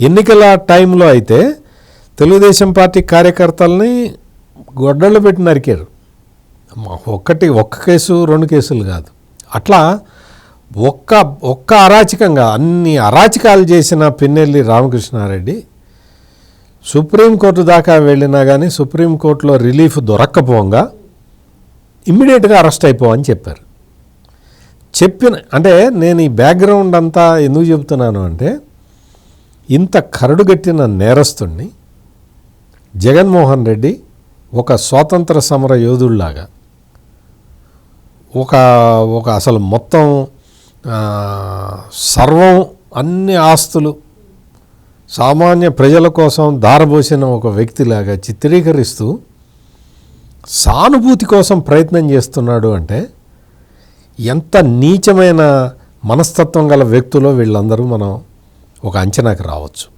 ఎన్నికల టైంలో అయితే తెలుగుదేశం పార్టీ కార్యకర్తల్ని గొడ్డళ్ళు పెట్టి నరికారు. ఒక్కటి ఒక్క కేసు రెండు కేసులు కాదు. అట్లా ఒక్క ఒక్క అరాచకంగా అన్ని అరాచకాలు చేసిన పిన్నెల్లి రామకృష్ణారెడ్డి సుప్రీంకోర్టు దాకా వెళ్ళినా కానీ సుప్రీంకోర్టులో రిలీఫ్ దొరక్కపోగా ఇమ్మీడియట్గా అరెస్ట్ అయిపోవని చెప్పారు. చెప్పిన అంటే నేను ఈ బ్యాక్గ్రౌండ్ అంతా ఎందుకు చెబుతున్నాను అంటే ఇంత కరడుగట్టిన నేరస్తుణ్ణి జగన్మోహన్ రెడ్డి ఒక స్వాతంత్ర సమర యోధుల్లాగా ఒక ఒక అసలు మొత్తం సర్వం అన్ని ఆస్తులు సామాన్య ప్రజల కోసం దారబోసిన ఒక వ్యక్తిలాగా చిత్రీకరిస్తూ సానుభూతి కోసం ప్రయత్నం చేస్తున్నాడు అంటే ఎంత నీచమైన మనస్తత్వం గల వ్యక్తులో వీళ్ళందరూ మనం ఒక అంచనాకు రావచ్చు.